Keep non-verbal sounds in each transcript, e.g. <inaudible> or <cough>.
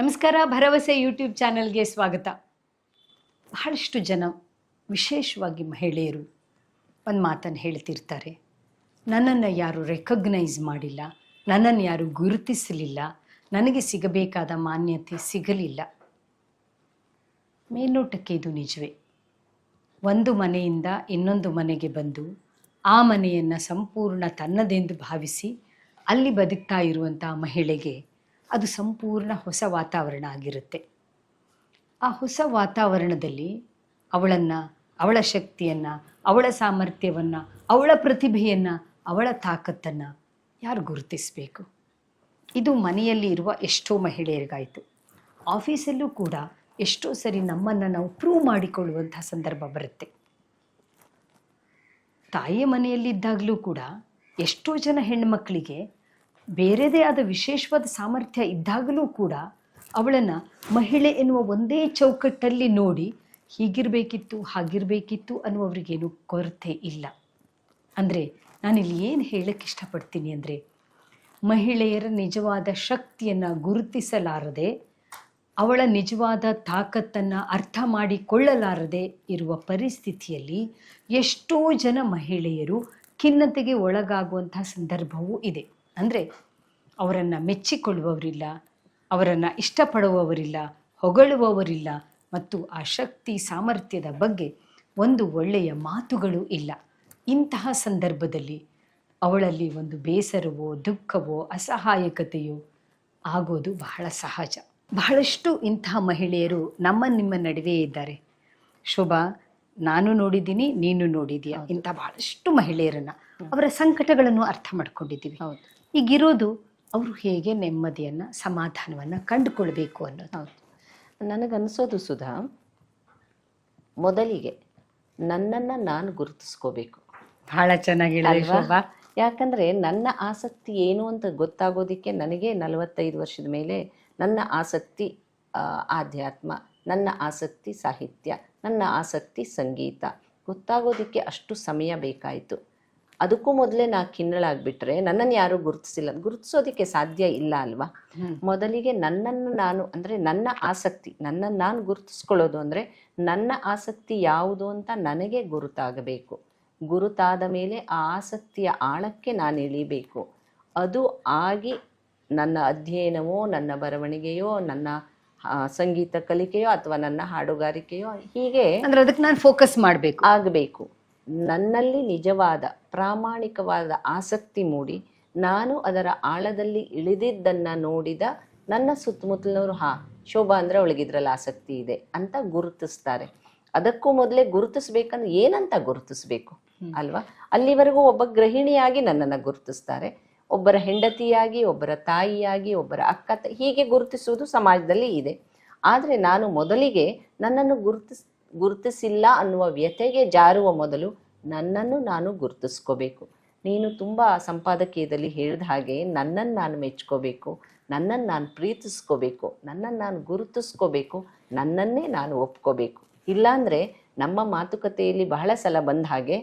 ನಮಸ್ಕಾರ, ಭರವಸೆ ಯೂಟ್ಯೂಬ್ ಚಾನೆಲ್ಗೆ ಸ್ವಾಗತ. ಬಹಳಷ್ಟು ಜನ, ವಿಶೇಷವಾಗಿ ಮಹಿಳೆಯರು ಒಂದು ಮಾತನ್ನು ಹೇಳ್ತಿರ್ತಾರೆ. ನನ್ನನ್ನು ಯಾರು ರೆಕಗ್ನೈಸ್ ಮಾಡಿಲ್ಲ, ನನ್ನನ್ನು ಯಾರು ಗುರುತಿಸಲಿಲ್ಲ, ನನಗೆ ಸಿಗಬೇಕಾದ ಮಾನ್ಯತೆ ಸಿಗಲಿಲ್ಲ. ಮೇಲ್ನೋಟಕ್ಕೆ ಇದು ನಿಜವೇ. ಒಂದು ಮನೆಯಿಂದ ಇನ್ನೊಂದು ಮನೆಗೆ ಬಂದು ಆ ಮನೆಯನ್ನು ಸಂಪೂರ್ಣ ತನ್ನದೆಂದು ಭಾವಿಸಿ ಅಲ್ಲಿ ಬದುಕ್ತಾ ಇರುವಂಥ ಮಹಿಳೆಗೆ ಅದು ಸಂಪೂರ್ಣ ಹೊಸ ವಾತಾವರಣ ಆಗಿರುತ್ತೆ. ಆ ಹೊಸ ವಾತಾವರಣದಲ್ಲಿ ಅವಳನ್ನು, ಅವಳ ಶಕ್ತಿಯನ್ನು, ಅವಳ ಸಾಮರ್ಥ್ಯವನ್ನು, ಅವಳ ಪ್ರತಿಭೆಯನ್ನು, ಅವಳ ತಾಕತ್ತನ್ನು ಯಾರು ಗುರುತಿಸಬೇಕು? ಇದು ಮನೆಯಲ್ಲಿ ಇರುವ ಎಷ್ಟೋ ಮಹಿಳೆಯರಿಗಾಯಿತು. ಆಫೀಸಲ್ಲೂ ಕೂಡ ಎಷ್ಟೋ ಸರಿ ನಮ್ಮನ್ನು ನಾವು ಪ್ರೂವ್ ಮಾಡಿಕೊಳ್ಳುವಂಥ ಸಂದರ್ಭ ಬರುತ್ತೆ. ತಾಯಿಯ ಮನೆಯಲ್ಲಿದ್ದಾಗಲೂ ಕೂಡ ಎಷ್ಟೋ ಜನ ಹೆಣ್ಮಕ್ಕಳಿಗೆ ಬೇರೆದೇ ಆದ ವಿಶೇಷವಾದ ಸಾಮರ್ಥ್ಯ ಇದ್ದಾಗಲೂ ಕೂಡ ಅವಳನ್ನು ಮಹಿಳೆ ಎನ್ನುವ ಒಂದೇ ಚೌಕಟ್ಟಲ್ಲಿ ನೋಡಿ ಹೀಗಿರಬೇಕಿತ್ತು, ಹಾಗಿರಬೇಕಿತ್ತು ಅನ್ನುವರಿಗೇನು ಕೊರತೆ ಇಲ್ಲ. ಅಂದರೆ ನಾನಿಲ್ಲಿ ಏನು ಹೇಳಕ್ಕೆ ಇಷ್ಟಪಡ್ತೀನಿ ಅಂದರೆ ಮಹಿಳೆಯರ ನಿಜವಾದ ಶಕ್ತಿಯನ್ನು ಗುರುತಿಸಲಾರದೆ, ಅವಳ ನಿಜವಾದ ತಾಕತ್ತನ್ನು ಅರ್ಥ ಮಾಡಿಕೊಳ್ಳಲಾರದೆ ಇರುವ ಪರಿಸ್ಥಿತಿಯಲ್ಲಿ ಎಷ್ಟೋ ಜನ ಮಹಿಳೆಯರು ಖಿನ್ನತೆಗೆ ಒಳಗಾಗುವಂಥ ಸಂದರ್ಭವೂ ಇದೆ. ಅಂದರೆ ಅವರನ್ನು ಮೆಚ್ಚಿಕೊಳ್ಳುವವರಿಲ್ಲ ಅವರನ್ನು ಇಷ್ಟಪಡುವವರಿಲ್ಲ ಹೊಗಳುವವರಿಲ್ಲ ಮತ್ತು ಆ ಶಕ್ತಿ ಸಾಮರ್ಥ್ಯದ ಬಗ್ಗೆ ಒಂದು ಒಳ್ಳೆಯ ಮಾತುಗಳು ಇಲ್ಲ. ಇಂತಹ ಸಂದರ್ಭದಲ್ಲಿ ಅವಳಲ್ಲಿ ಒಂದು ಬೇಸರವೋ ದುಃಖವೋ ಅಸಹಾಯಕತೆಯೋ ಆಗೋದು ಬಹಳ ಸಹಜ. ಬಹಳಷ್ಟು ಇಂತಹ ಮಹಿಳೆಯರು ನಮ್ಮ ನಿಮ್ಮ ನಡುವೆ ಇದ್ದಾರೆ. ಶೋಭಾ ನಾನು ನೋಡಿದ್ದೀನಿ ನೀನು ನೋಡಿದೀಯ ಇಂಥ ಬಹಳಷ್ಟು ಮಹಿಳೆಯರನ್ನ ಅವರ ಸಂಕಟಗಳನ್ನು ಅರ್ಥ ಮಾಡ್ಕೊಂಡಿದ್ದೀವಿ. ಹೌದು. ಈಗಿರೋದು ಅವರು ಹೇಗೆ ನೆಮ್ಮದಿಯನ್ನು ಸಮಾಧಾನವನ್ನು ಕಂಡುಕೊಳ್ಬೇಕು ಅನ್ನೋದು. ಹೌದು. ನನಗನ್ನಿಸೋದು ಸುಧಾ ಮೊದಲಿಗೆ ನನ್ನನ್ನು ನಾನು ಗುರುತಿಸ್ಕೋಬೇಕು. ಬಹಳ ಚೆನ್ನಾಗಿ ಹೇಳಿದೆ ಅಲ್ವಾ? ಶೋಭಾ. ಯಾಕಂದ್ರೆ ನನ್ನ ಆಸಕ್ತಿ ಏನು ಅಂತ ಗೊತ್ತಾಗೋದಿಕ್ಕೆ ನನಗೆ ನಲವತ್ತೈದು ವರ್ಷದ ಮೇಲೆ ನನ್ನ ಆಸಕ್ತಿ ಆ, ಆಧ್ಯಾತ್ಮ ನನ್ನ ಆಸಕ್ತಿ ಸಾಹಿತ್ಯ ನನ್ನ ಆಸಕ್ತಿ ಸಂಗೀತ ಗೊತ್ತಾಗೋದಿಕ್ಕೆ ಅಷ್ಟು ಸಮಯ ಬೇಕಾಯಿತು. ಅದಕ್ಕೂ ಮೊದಲೇ ನಾ ಖಿನ್ನಳಾಗ್ಬಿಟ್ರೆ ನನ್ನನ್ನು ಯಾರೂ ಗುರುತಿಸಿಲ್ಲ. ಗುರುತಿಸೋದಕ್ಕೆ ಸಾಧ್ಯ ಇಲ್ಲ ಅಲ್ವಾ? ಮೊದಲಿಗೆ ನನ್ನನ್ನು ನಾನು ಅಂದರೆ ನನ್ನ ಆಸಕ್ತಿ ನನ್ನನ್ನು ನಾನು ಗುರುತಿಸ್ಕೊಳ್ಳೋದು ಅಂದರೆ ನನ್ನ ಆಸಕ್ತಿ ಯಾವುದು ಅಂತ ನನಗೆ ಗುರುತಾಗಬೇಕು. ಗುರುತಾದ ಮೇಲೆ ಆ ಆಸಕ್ತಿಯ ಆಳಕ್ಕೆ ನಾನು ಇಳಿಬೇಕು. ಅದು ಆಗಿ ನನ್ನ ಅಧ್ಯಯನವೋ ನನ್ನ ಬರವಣಿಗೆಯೋ ನನ್ನ ಸಂಗೀತ ಕಲಿಕೆಯೋ ಅಥವಾ ನನ್ನ ಹಾಡುಗಾರಿಕೆಯೋ ಹೀಗೆ ಅಂದ್ರೆ ಅದಕ್ಕೆ ನಾನು ಫೋಕಸ್ ಮಾಡಬೇಕು. ಆಗಬೇಕು. ನನ್ನಲ್ಲಿ ನಿಜವಾದ ಪ್ರಾಮಾಣಿಕವಾದ ಆಸಕ್ತಿ ಮೂಡಿ ನಾನು ಅದರ ಆಳದಲ್ಲಿ ಇಳಿದಿದ್ದನ್ನು ನೋಡಿದ ನನ್ನ ಸುತ್ತಮುತ್ತಲಿನವರು ಹಾ ಶೋಭಾ ಅಂದರೆ ಅವಳಿಗಿದ್ರಲ್ಲಿ ಆಸಕ್ತಿ ಇದೆ ಅಂತ ಗುರುತಿಸ್ತಾರೆ. ಅದಕ್ಕೂ ಮೊದಲೇ ಗುರುತಿಸ್ಬೇಕಂದ್ರೆ ಏನಂತ ಗುರುತಿಸ್ಬೇಕು? ಅಲ್ವಾ? ಅಲ್ಲಿವರೆಗೂ ಒಬ್ಬ ಗೃಹಿಣಿಯಾಗಿ ನನ್ನನ್ನು ಗುರುತಿಸ್ತಾರೆ. ಒಬ್ಬರ ಹೆಂಡತಿಯಾಗಿ ಒಬ್ಬರ ತಾಯಿಯಾಗಿ ಒಬ್ಬರ ಅಕ್ಕ ಹೀಗೆ ಗುರುತಿಸುವುದು ಸಮಾಜದಲ್ಲಿ ಇದೆ. ಆದರೆ ನಾನು ಮೊದಲಿಗೆ ನನ್ನನ್ನು ಗುರುತಿಸ್ ಗುರುತಿಸಿಲ್ಲ ಅನ್ನುವ ವ್ಯಥೆಗೆ ಜಾರುವ ಮೊದಲು ನನ್ನನ್ನು ನಾನು ಗುರುತಿಸ್ಕೋಬೇಕು. ನೀನು ತುಂಬ ಸಂಪಾದಕೀಯದಲ್ಲಿ ಹೇಳಿದ ಹಾಗೆ ನನ್ನನ್ನು ನಾನು ಮೆಚ್ಕೋಬೇಕು ನನ್ನನ್ನು ನಾನು ಪ್ರೀತಿಸ್ಕೋಬೇಕು ನನ್ನನ್ನು ನಾನು ಗುರುತಿಸ್ಕೋಬೇಕು, ನನ್ನನ್ನೇ ನಾನು ಒಪ್ಕೋಬೇಕು. ಇಲ್ಲಾಂದರೆ ನಮ್ಮ ಮಾತುಕತೆಯಲ್ಲಿ ಬಹಳ ಸಲ ಬಂದ ಹಾಗೆ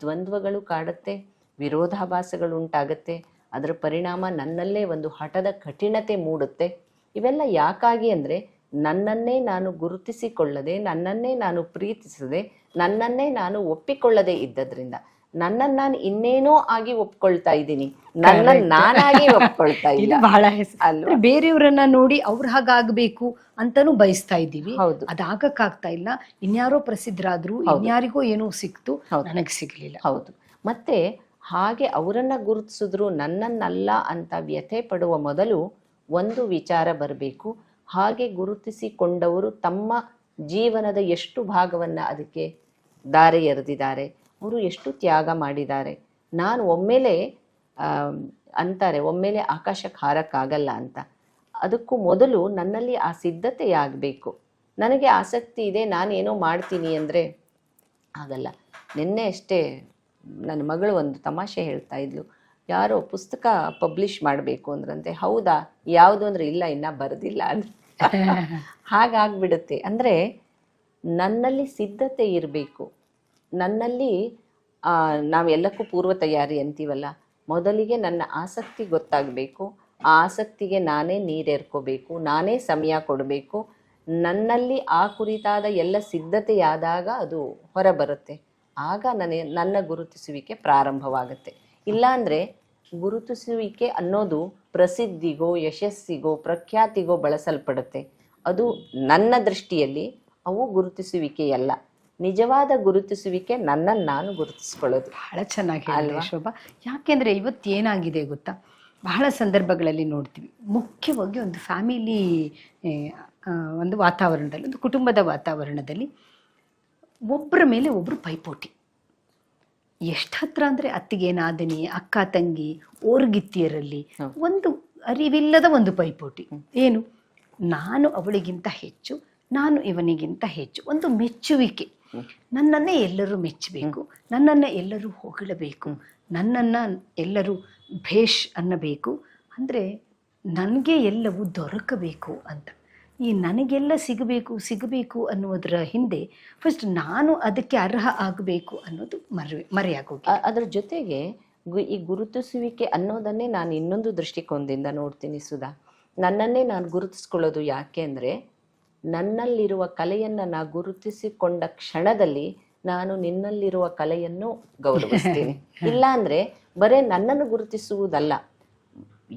ದ್ವಂದ್ವಗಳು ಕಾಡುತ್ತೆ, ವಿರೋಧಾಭಾಸಗಳು ಉಂಟಾಗುತ್ತೆ, ಅದರ ಪರಿಣಾಮ ನನ್ನಲ್ಲೇ ಒಂದು ಹಠದ ಕಠಿಣತೆ ಮೂಡುತ್ತೆ. ಇವೆಲ್ಲ ಯಾಕಾಗಿ ಅಂದರೆ ನನ್ನನ್ನೇ ನಾನು ಗುರುತಿಸಿಕೊಳ್ಳದೆ ನನ್ನನ್ನೇ ನಾನು ಪ್ರೀತಿಸದೆ ನನ್ನನ್ನೇ ನಾನು ಒಪ್ಪಿಕೊಳ್ಳದೆ ಇದ್ದದ್ರಿಂದ ನನ್ನನ್ನು ನಾನು ಇನ್ನೇನೋ ಆಗಿ ಒಪ್ಕೊಳ್ತಾ ಇದ್ದೀನಿ. ನನ್ನನ್ನು ನಾನಾಗಿ <laughs> ಒಪ್ಕೊಳ್ತಾ ಇಲ್ಲ. ಬಹಳ ಹೆಸರು. ಬೇರೆಯವರನ್ನ ನೋಡಿ ಅವ್ರ ಹಾಗಾಗಬೇಕು ಅಂತಾನೂ ಬಯಸ್ತಾ ಇದ್ದೀವಿ. ಹೌದು. ಅದಾಗಕ್ಕಾಗ್ತಾ ಇಲ್ಲ. ಇನ್ಯಾರೋ ಪ್ರಸಿದ್ಧರಾದ್ರು ಇನ್ಯಾರಿಗೋ ಏನೋ ಸಿಕ್ತು. ನನಗೆ ಸಿಗ್ಲಿಲ್ಲ. ಹೌದು. ಮತ್ತೆ ಹಾಗೆ ಅವರನ್ನ ಗುರುತಿಸಿದ್ರು ನನ್ನನ್ನಲ್ಲ ಅಂತ ವ್ಯಥೆ ಪಡುವ ಮೊದಲು ಒಂದು ವಿಚಾರ ಬರಬೇಕು. ಹಾಗೆ ಗುರುತಿಸಿಕೊಂಡವರು ತಮ್ಮ ಜೀವನದ ಎಷ್ಟು ಭಾಗವನ್ನ ಅದಕ್ಕೆ ದಾರೆ ಎರೆದಿದ್ದಾರೆ, ಅವರು ಎಷ್ಟು ತ್ಯಾಗ ಮಾಡಿದ್ದಾರೆ. ನಾನು ಒಮ್ಮೆಲೆ ಅಂತಾರೆ, ಒಮ್ಮೆಲೆ ಆಕಾಶಕ್ಕೆ ಹಾರಕ್ಕಾಗಲ್ಲ ಅಂತ. ಅದಕ್ಕೂ ಮೊದಲು ನನ್ನಲ್ಲಿ ಆ ಸಿದ್ಧತೆ ಆಗಬೇಕು ನನಗೆ ಆಸಕ್ತಿ ಇದೆ, ನಾನೇನೋ ಮಾಡ್ತೀನಿ ಅಂದರೆ ಆಗಲ್ಲ. ನಿನ್ನೆ ಅಷ್ಟೇ ನನ್ನ ಮಗಳು ಒಂದು ತಮಾಷೆ ಹೇಳ್ತಾ ಇದ್ಲು. ಯಾರೋ ಪುಸ್ತಕ ಪಬ್ಲಿಷ್ ಮಾಡಬೇಕು ಅಂದ್ರಂತೆ. ಹೌದಾ? ಯಾವುದು ಅಂದರೆ ಇಲ್ಲ, ಇನ್ನೂ ಬರೆದಿಲ್ಲ ಅಂದ್ರೆ ಹಾಗಾಗ್ಬಿಡುತ್ತೆ. ಅಂದರೆ ನನ್ನಲ್ಲಿ ಸಿದ್ಧತೆ ಇರಬೇಕು. ನನ್ನಲ್ಲಿ ನಾವೆಲ್ಲಕ್ಕೂ ಪೂರ್ವ ತಯಾರಿ ಅಂತೀವಲ್ಲ. ಮೊದಲಿಗೆ ನನ್ನ ಆಸಕ್ತಿ ಗೊತ್ತಾಗಬೇಕು. ಆ ಆಸಕ್ತಿಗೆ ನಾನೇ ನೀರೆರ್ಕೋಬೇಕು. ನಾನೇ ಸಮಯ ಕೊಡಬೇಕು. ನನ್ನಲ್ಲಿ ಆ ಕುರಿತಾದ ಎಲ್ಲ ಸಿದ್ಧತೆಯಾದಾಗ ಅದು ಹೊರಬರುತ್ತೆ. ಆಗ ನನಗೆ, ನನ್ನ ಗುರುತಿಸುವಿಕೆ ಪ್ರಾರಂಭವಾಗುತ್ತೆ. ಇಲ್ಲಾಂದರೆ ಗುರುತಿಸುವಿಕೆ ಅನ್ನೋದು ಪ್ರಸಿದ್ಧಿಗೋ ಯಶಸ್ಸಿಗೋ ಪ್ರಖ್ಯಾತಿಗೋ ಬಳಸಲ್ಪಡುತ್ತೆ. ಅದು ನನ್ನ ದೃಷ್ಟಿಯಲ್ಲಿ ಅವು ಗುರುತಿಸುವಿಕೆಯಲ್ಲ. ನಿಜವಾದ ಗುರುತಿಸುವಿಕೆ ನನ್ನನ್ನು ನಾನು ಗುರುತಿಸ್ಕೊಳ್ಳೋದು. ಬಹಳ ಚೆನ್ನಾಗಿ ಹೇಳಿದೆ ಶೋಭಾ. ಯಾಕೆಂದ್ರೆ ಇವತ್ತು ಏನಾಗಿದೆ ಗೊತ್ತಾ? ಬಹಳ ಸಂದರ್ಭಗಳಲ್ಲಿ ನೋಡ್ತೀವಿ. ಮುಖ್ಯವಾಗಿ ಒಂದು ಫ್ಯಾಮಿಲಿ ಒಂದು ವಾತಾವರಣದಲ್ಲಿ ಒಂದು ಕುಟುಂಬದ ವಾತಾವರಣದಲ್ಲಿ ಒಬ್ಬರ ಮೇಲೆ ಒಬ್ಬರು ಪೈಪೋಟಿ. ಎಷ್ಟು ಹತ್ರ ಅಂದರೆ ಅತ್ತಿಗೆ ನಾದಿನಿ ಅಕ್ಕ ತಂಗಿ ಓರ್ಗಿತ್ತಿಯರಲ್ಲಿ ಒಂದು ಅರಿವಿಲ್ಲದ ಒಂದು ಪೈಪೋಟಿ. ಏನು? ನಾನು ಅವಳಿಗಿಂತ ಹೆಚ್ಚು ನಾನು ಇವನಿಗಿಂತ ಹೆಚ್ಚು ಒಂದು ಮೆಚ್ಚುವಿಕೆ. ನನ್ನನ್ನೇ ಎಲ್ಲರೂ ಮೆಚ್ಚಬೇಕು ನನ್ನನ್ನು ಎಲ್ಲರೂ ಹೊಗಳಬೇಕು ನನ್ನನ್ನು ಎಲ್ಲರೂ ಭೇಷ್ ಅನ್ನಬೇಕು. ಅಂದರೆ ನನಗೆ ಎಲ್ಲವೂ ದೊರಕಬೇಕು ಅಂತ. ಈ ನನಗೆಲ್ಲ ಸಿಗಬೇಕು ಸಿಗಬೇಕು ಅನ್ನುವುದರ ಹಿಂದೆ ಫಸ್ಟ್ ನಾನು ಅದಕ್ಕೆ ಅರ್ಹ ಆಗಬೇಕು ಅನ್ನೋದು ಮರೆ ಮರೆಯಾಗೋಗಿ. ಅದರ ಅದ್ರ ಜೊತೆಗೆ ಈ ಗುರುತಿಸುವಿಕೆ ಅನ್ನೋದನ್ನೇ ನಾನು ಇನ್ನೊಂದು ದೃಷ್ಟಿಕೋನದಿಂದ ನೋಡ್ತೀನಿ ಸುಧಾ. ನನ್ನನ್ನೇ ನಾನು ಗುರುತಿಸ್ಕೊಳ್ಳೋದು ಯಾಕೆ ಅಂದರೆ ನನ್ನಲ್ಲಿರುವ ಕಲೆಯನ್ನು ನಾ ಗುರುತಿಸಿಕೊಂಡ ಕ್ಷಣದಲ್ಲಿ ನಾನು ನಿನ್ನಲ್ಲಿರುವ ಕಲೆಯನ್ನು ಗೌರವಿಸ್ತೀನಿ. <laughs> ಇಲ್ಲ ಅಂದರೆ ಬರೇ ನನ್ನನ್ನು ಗುರುತಿಸುವುದಲ್ಲ.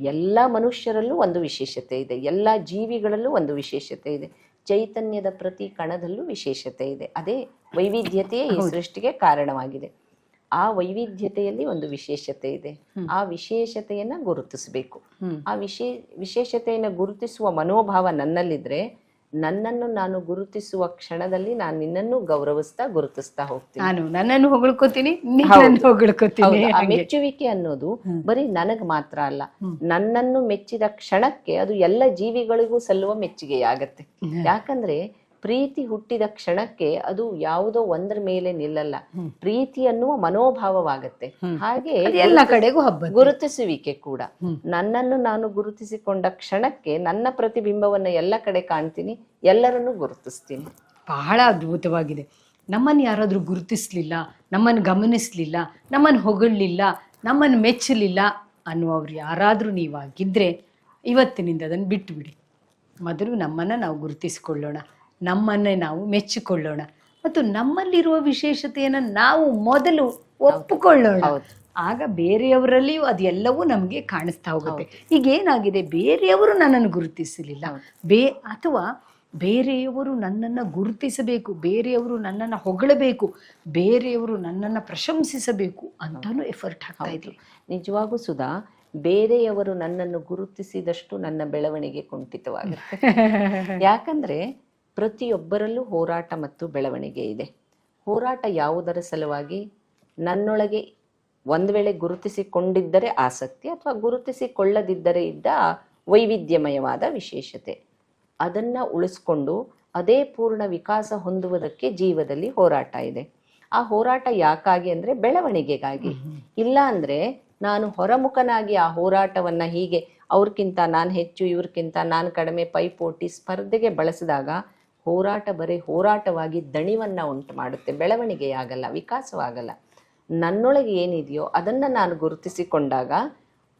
ಎಲ್ಲ ಮನುಷ್ಯರಲ್ಲೂ ಒಂದು ವಿಶೇಷತೆ ಇದೆ. ಎಲ್ಲ ಜೀವಿಗಳಲ್ಲೂ ಒಂದು ವಿಶೇಷತೆ ಇದೆ. ಚೈತನ್ಯದ ಪ್ರತಿ ಕಣದಲ್ಲೂ ವಿಶೇಷತೆ ಇದೆ. ಅದೇ ವೈವಿಧ್ಯತೆಯೇ ಈ ಸೃಷ್ಟಿಗೆ ಕಾರಣವಾಗಿದೆ. ಆ ವೈವಿಧ್ಯತೆಯಲ್ಲಿ ಒಂದು ವಿಶೇಷತೆ ಇದೆ. ಆ ವಿಶೇಷತೆಯನ್ನ ಗುರುತಿಸಬೇಕು. ಆ ವಿಶೇ ವಿಶೇಷತೆಯನ್ನು ಗುರುತಿಸುವ ಮನೋಭಾವ ನನ್ನಲ್ಲಿದ್ರೆ ನನ್ನನ್ನು ನಾನು ಗುರುತಿಸುವ ಕ್ಷಣದಲ್ಲಿ ನಾನು ನಿನ್ನನ್ನು ಗೌರವಿಸ್ತಾ ಗುರುತಿಸ್ತಾ ಹೋಗ್ತೀನಿ. ನಾನು ನನ್ನನ್ನು ಹೊಗಳ್ಕೊತೀನಿ ಆ ಮೆಚ್ಚುವಿಕೆ ಅನ್ನೋದು ಬರೀ ನನಗ್ ಮಾತ್ರ ಅಲ್ಲ ನನ್ನನ್ನು ಮೆಚ್ಚಿದ ಕ್ಷಣಕ್ಕೆ ಅದು ಎಲ್ಲ ಜೀವಿಗಳಿಗೂ ಸಲ್ಲುವ ಮೆಚ್ಚುಗೆಯಾಗತ್ತೆ. ಯಾಕಂದ್ರೆ ಪ್ರೀತಿ ಹುಟ್ಟಿದ ಕ್ಷಣಕ್ಕೆ ಅದು ಯಾವುದೋ ಒಂದರ ಮೇಲೆ ನಿಲ್ಲಲ್ಲ. ಪ್ರೀತಿ ಅನ್ನುವ ಮನೋಭಾವವಾಗತ್ತೆ. ಹಾಗೆ ಎಲ್ಲ ಕಡೆಗೂ ಹಬ್ಬ ಗುರುತಿಸುವಿಕೆ ಕೂಡ. ನನ್ನನ್ನು ನಾನು ಗುರುತಿಸಿಕೊಂಡ ಕ್ಷಣಕ್ಕೆ ನನ್ನ ಪ್ರತಿಬಿಂಬವನ್ನ ಎಲ್ಲ ಕಡೆ ಕಾಣ್ತೀನಿ ಎಲ್ಲರನ್ನು ಗುರುತಿಸ್ತೀನಿ. ಬಹಳ ಅದ್ಭುತವಾಗಿದೆ. ನಮ್ಮನ್ನು ಯಾರಾದರೂ ಗುರುತಿಸ್ಲಿಲ್ಲ ನಮ್ಮನ್ನು ಗಮನಿಸ್ಲಿಲ್ಲ ನಮ್ಮನ್ನು ಹೊಗಳಲಿಲ್ಲ ನಮ್ಮನ್ನು ಮೆಚ್ಚಲಿಲ್ಲ ಅನ್ನುವರು ಯಾರಾದರೂ ನೀವಾಗಿದ್ದರೆ ಇವತ್ತಿನಿಂದ ಅದನ್ನು ಬಿಟ್ಟುಬಿಡಿ ಮೊದಲು ನಮ್ಮನ್ನು ನಾವು ಗುರುತಿಸಿಕೊಳ್ಳೋಣ. ನಮ್ಮನ್ನೇ ನಾವು ಮೆಚ್ಚಿಕೊಳ್ಳೋಣ. ಮತ್ತು ನಮ್ಮಲ್ಲಿರುವ ವಿಶೇಷತೆಯನ್ನು ನಾವು ಮೊದಲು ಒಪ್ಪಿಕೊಳ್ಳೋಣ. ಆಗ ಬೇರೆಯವರಲ್ಲಿಯೂ ಅದೆಲ್ಲವೂ ನಮಗೆ ಕಾಣಿಸ್ತಾ ಹೋಗುತ್ತೆ. ಈಗ ಏನಾಗಿದೆ ಬೇರೆಯವರು ನನ್ನನ್ನು ಗುರುತಿಸಲಿಲ್ಲ. ಬೇ ಅಥವಾ ಬೇರೆಯವರು ನನ್ನನ್ನು ಗುರುತಿಸಬೇಕು ಬೇರೆಯವರು ನನ್ನನ್ನು ಹೊಗಳಬೇಕು ಬೇರೆಯವರು ನನ್ನನ್ನು ಪ್ರಶಂಸಿಸಬೇಕು ಅಂತಲೂ ಎಫರ್ಟ್ ಆಗ್ತಾ ಇದ್ರು ನಿಜವಾಗೂ ಸುಧಾ ಬೇರೆಯವರು ನನ್ನನ್ನು ಗುರುತಿಸಿದಷ್ಟು ನನ್ನ ಬೆಳವಣಿಗೆ ಕುಂಠಿತವಾಗುತ್ತೆ <laughs> ಯಾಕಂದ್ರೆ ಪ್ರತಿಯೊಬ್ಬರಲ್ಲೂ ಹೋರಾಟ ಮತ್ತು ಬೆಳವಣಿಗೆ ಇದೆ. ಹೋರಾಟ ಯಾವುದರ ಸಲುವಾಗಿ? ನನ್ನೊಳಗೆ ಒಂದು ವೇಳೆ ಗುರುತಿಸಿಕೊಂಡಿದ್ದರೆ ಆಸಕ್ತಿ ಅಥವಾ ಗುರುತಿಸಿಕೊಳ್ಳದಿದ್ದರೆ ಇದ್ದ ವೈವಿಧ್ಯಮಯವಾದ ವಿಶೇಷತೆ. ಅದನ್ನು ಉಳಿಸ್ಕೊಂಡು ಅದೇ ಪೂರ್ಣ ವಿಕಾಸ ಹೊಂದುವುದಕ್ಕೆ ಜೀವದಲ್ಲಿ ಹೋರಾಟ ಇದೆ. ಆ ಹೋರಾಟ ಯಾಕಾಗಿ ಅಂದರೆ ಬೆಳವಣಿಗೆಗಾಗಿ. ಇಲ್ಲ ಅಂದರೆ ನಾನು ಹೊರಮುಖನಾಗಿ ಆ ಹೋರಾಟವನ್ನು ಹೀಗೆ ಅವ್ರಕ್ಕಿಂತ ನಾನು ಹೆಚ್ಚು ಇವ್ರಕ್ಕಿಂತ ನಾನು ಕಡಿಮೆ, ಪೈಪೋಟಿ, ಸ್ಪರ್ಧೆಗೆ ಬಳಸಿದಾಗ ಹೋರಾಟ ಬರೀ ಹೋರಾಟವಾಗಿ ದಣಿವನ್ನ ಉಂಟು ಮಾಡುತ್ತೆ, ಬೆಳವಣಿಗೆಯಾಗಲ್ಲ, ವಿಕಾಸವಾಗಲ್ಲ. ನನ್ನೊಳಗೆ ಏನಿದೆಯೋ ಅದನ್ನು ನಾನು ಗುರುತಿಸಿಕೊಂಡಾಗ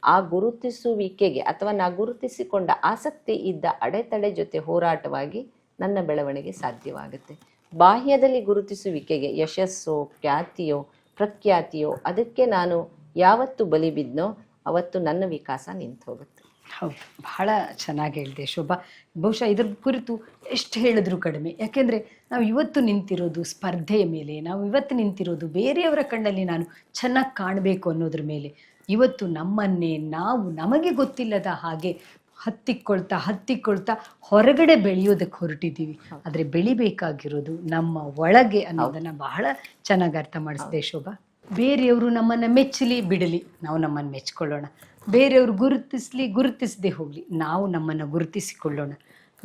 ಆ ಗುರುತಿಸುವಿಕೆಗೆ ಅಥವಾ ನಾ ಗುರುತಿಸಿಕೊಂಡ ಆಸಕ್ತಿ ಇದ್ದ ಅಡೆತಡೆ ಜೊತೆ ಹೋರಾಟವಾಗಿ ನನ್ನ ಬೆಳವಣಿಗೆ ಸಾಧ್ಯವಾಗುತ್ತೆ. ಬಾಹ್ಯದಲ್ಲಿ ಗುರುತಿಸುವಿಕೆಗೆ ಯಶಸ್ಸೋ, ಖ್ಯಾತಿಯೋ, ಪ್ರಖ್ಯಾತಿಯೋ ಅದಕ್ಕೆ ನಾನು ಯಾವತ್ತು ಬಲಿ ಬಿದ್ದನೋ ಅವತ್ತು ನನ್ನ ವಿಕಾಸ ನಿಂತು ಹೋಗುತ್ತೆ ಹೌದು ಬಹಳ ಚೆನ್ನಾಗಿ ಹೇಳಿದೆ ಶೋಭಾ. ಬಹುಶಃ ಇದ್ರ ಕುರಿತು ಎಷ್ಟು ಹೇಳಿದ್ರು ಕಡಿಮೆ. ಯಾಕೆಂದರೆ ನಾವು ಇವತ್ತು ನಿಂತಿರೋದು ಸ್ಪರ್ಧೆಯ ಮೇಲೆ ನಾವು ಇವತ್ತು ನಿಂತಿರೋದು ಬೇರೆಯವರ ಕಣ್ಣಲ್ಲಿ ನಾನು ಚೆನ್ನಾಗಿ ಕಾಣಬೇಕು ಅನ್ನೋದ್ರ ಮೇಲೆ. ಇವತ್ತು ನಮ್ಮನ್ನೇ ನಾವು ನಮಗೆ ಗೊತ್ತಿಲ್ಲದ ಹಾಗೆ ಹತ್ತಿಕೊಳ್ತಾ ಹತ್ತಿಕೊಳ್ತಾ ಹೊರಗಡೆ ಬೆಳೆಯೋದಕ್ಕೆ ಹೊರಟಿದ್ದೀವಿ. ಆದರೆ ಬೆಳಿಬೇಕಾಗಿರೋದು ನಮ್ಮ ಒಳಗೆ ಅನ್ನೋದನ್ನು ಬಹಳ ಚೆನ್ನಾಗಿ ಅರ್ಥ ಮಾಡಿಸಿದೆ ಶೋಭಾ. ಬೇರೆಯವರು ನಮ್ಮನ್ನು ಮೆಚ್ಚಲಿ ಬಿಡಲಿ. ನಾವು ನಮ್ಮನ್ನು ಮೆಚ್ಕೊಳ್ಳೋಣ. ಬೇರೆಯವರು ಗುರುತಿಸಲಿ, ಗುರುತಿಸದೆ ಹೋಗಲಿ. ನಾವು ನಮ್ಮನ್ನು ಗುರುತಿಸಿಕೊಳ್ಳೋಣ.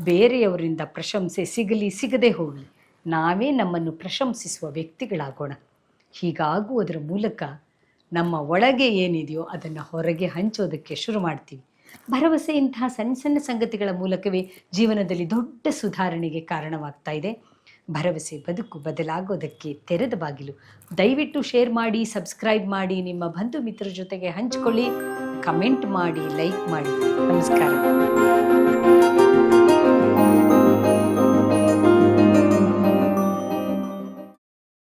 ಬೇರೆಯವರಿಂದ ಪ್ರಶಂಸೆ ಸಿಗಲಿ, ಸಿಗದೆ ಹೋಗಲಿ. ನಾವೇ ನಮ್ಮನ್ನು ಪ್ರಶಂಸಿಸುವ ವ್ಯಕ್ತಿಗಳಾಗೋಣ. ಹೀಗಾಗುವುದರ ಮೂಲಕ ನಮ್ಮ ಒಳಗೆ ಏನಿದೆಯೋ ಅದನ್ನು ಹೊರಗೆ ಹಂಚೋದಕ್ಕೆ ಶುರು ಮಾಡ್ತೀವಿ. ಭರವಸೆ ಇಂತಹ ಸಣ್ಣ ಸಣ್ಣ ಸಂಗತಿಗಳ ಮೂಲಕವೇ ಜೀವನದಲ್ಲಿ ದೊಡ್ಡ ಸುಧಾರಣೆಗೆ ಕಾರಣವಾಗ್ತಾ ಇದೆ. ಭರವಸೆ, ಬದುಕು ಬದಲಾಗೋದಕ್ಕೆ ತೆರೆದ ಬಾಗಿಲು. ದಯವಿಟ್ಟು ಶೇರ್ ಮಾಡಿ, ಸಬ್ಸ್ಕ್ರೈಬ್ ಮಾಡಿ, ನಿಮ್ಮ ಬಂಧು ಮಿತ್ರರ ಜೊತೆಗೆ ಹಂಚಿಕೊಳ್ಳಿ. ಕಮೆಂಟ್ ಮಾಡಿ, ಲೈಕ್ ಮಾಡಿ. ನಮಸ್ಕಾರ.